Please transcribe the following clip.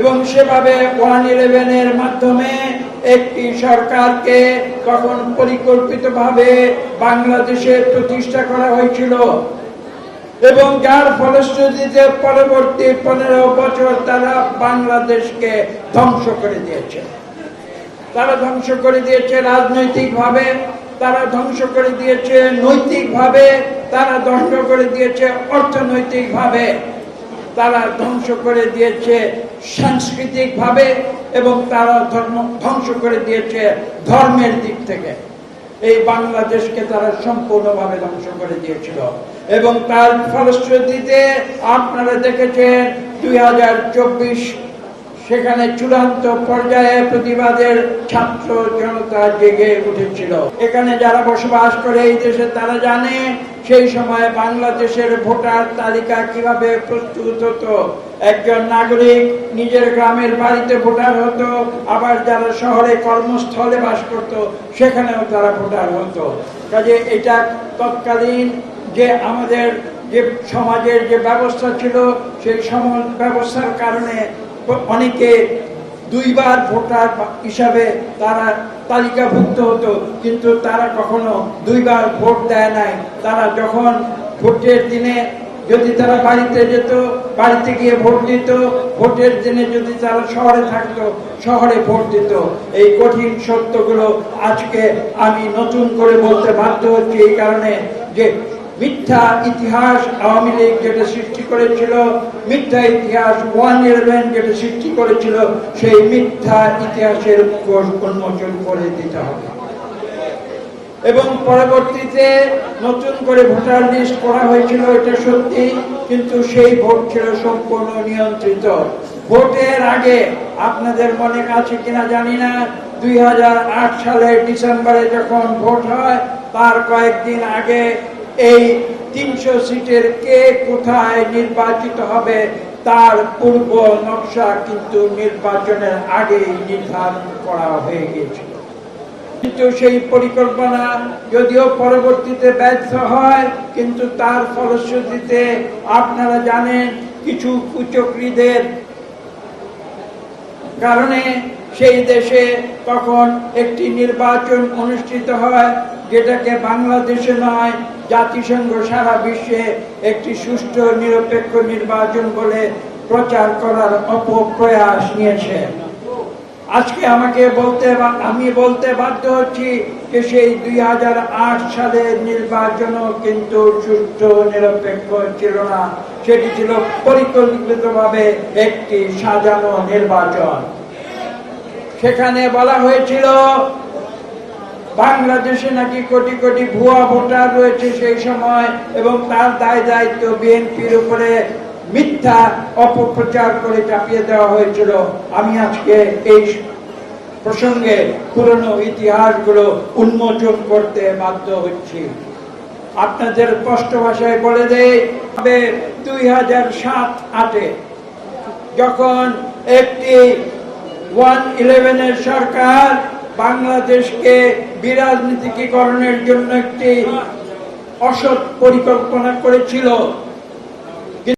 এবং সেভাবে ওয়ান ইলেভেনের মাধ্যমে একটি সরকারকে তখন পরিকল্পিতভাবে বাংলাদেশে প্রতিষ্ঠা করা হয়েছিল। এবং যার ফলশ্রুতিতে পরবর্তী পনেরো বছর তারা বাংলাদেশকে ধ্বংস করে দিয়েছে। তারা ধ্বংস করে দিয়েছে রাজনৈতিকভাবে, তারা ধ্বংস করে দিয়েছে নৈতিকভাবে, তারা ধ্বংস করে দিয়েছে অর্থনৈতিকভাবে। তারা ধ্বংস করে দিয়েছে সাংস্কৃতিকভাবে এবং তারা ধর্ম ধ্বংস করে দিয়েছে ধর্মের দিক থেকে। এই বাংলাদেশকে তারা সম্পূর্ণভাবে ধ্বংস করে দিয়েছিল। এবং তার ফলশ্রুতিতে আপনারা দেখেছেন দুই হাজার চব্বিশ সেখানে চূড়ান্ত পর্যায়ে প্রতিবাদের ছাত্র জনতা জেগে উঠেছিল। এখানে যারা বসবাস করে এই দেশে তারা জানে সেই সময় বাংলাদেশের ভোটার তালিকা কীভাবে প্রস্তুত হতো। একজন নাগরিক নিজের গ্রামের বাড়িতে ভোটার হতো, আবার যারা শহরে কর্মস্থলে বাস করত, সেখানেও তারা ভোটার হতো। কাজে এটা তৎকালীন যে আমাদের যে সমাজের যে ব্যবস্থা ছিল, সেই সম ব্যবস্থার কারণে অনেকে দুইবার ভোটার হিসাবে তারা তালিকাভুক্ত হতো, কিন্তু তারা কখনো দুইবার ভোট দেয় নাই। তারা যখন ভোটের দিনে যদি তারা বাড়িতে যেত, বাড়িতে গিয়ে ভোট দিত ভোটের দিনে যদি তারা শহরে থাকতো, শহরে ভোট দিত। এই কঠিন সত্যগুলো আজকে আমি নতুন করে বলতে বাধ্য হচ্ছি এই কারণে যে মিথ্যা ইতিহাস আওয়ামী লীগ যেটা সৃষ্টি করেছিল, মিথ্যা ইতিহাস ওয়ান ইলেভেন যেটা সৃষ্টি করেছিল, সেই মিথ্যা ইতিহাসের মুখোশ উন্মোচন করে দিতে হবে। এবং পরবর্তীতে নতুন করে ভোটার লিস্ট করা হয়েছিল, এটা সত্যি, কিন্তু সেই ভোট ছিল সম্পূর্ণ নিয়ন্ত্রিত। ভোটের আগে আপনাদের মনে আছে কিনা জানি না, দুই সালের ডিসেম্বরে যখন ভোট হয়, তার কয়েকদিন আগে এই তিনশো সিটের কে কোথায় নির্বাচিত হবে তার পূর্ব নকশা কিন্তু নির্বাচনের আগেই নির্ধারণ করা হয়ে গিয়েছিল। কিন্তু সেই পরিকল্পনা যদিও পরবর্তীতে ব্যর্থ হয়, কিন্তু তার ফলশ্রুতিতে আপনারা জানেন কিছু কুচক্রীদের কারণে সেই দেশে তখন একটি নির্বাচন অনুষ্ঠিত হয়, যেটাকে বাংলাদেশে নয়, জাতিসংঘ সারা বিশ্বে একটি সুষ্ঠু, নিরপেক্ষ নির্বাচন বলে প্রচার করার অপপ্রয়াস নিয়েছে। আজকে আমাকে বলতে আমি বলতে বাধ্য হচ্ছি যে সেই দুই হাজার আট সালের নির্বাচনও কিন্তু সুষ্ঠু, নিরপেক্ষ ছিল না। সেটি ছিল পরিকল্পিতভাবে একটি সাজানো নির্বাচন। সেখানে বলা হয়েছিল, বাংলাদেশে নাকি কোটি কোটি ভুয়া ভোটার রয়েছে সেই সময় এবং তার দায় দায়িত্ব বিএনপির উপরে মিথ্যা অপপ্রচার করে চাপিয়ে দেওয়া হয়েছিল। আমি আজকে এই প্রসঙ্গে পুরনো ইতিহাসগুলো উন্মোচন করতে বাধ্য হচ্ছি। আপনাদের স্পষ্ট ভাষায় বলে দেয় দুই হাজার সাত আটে যখন একটি ওয়ান ইলেভেনের সরকার বাংলাদেশকে বিরাজনীতিকরণের জন্য একটি অসৎ পরিকল্পনা করেছিল।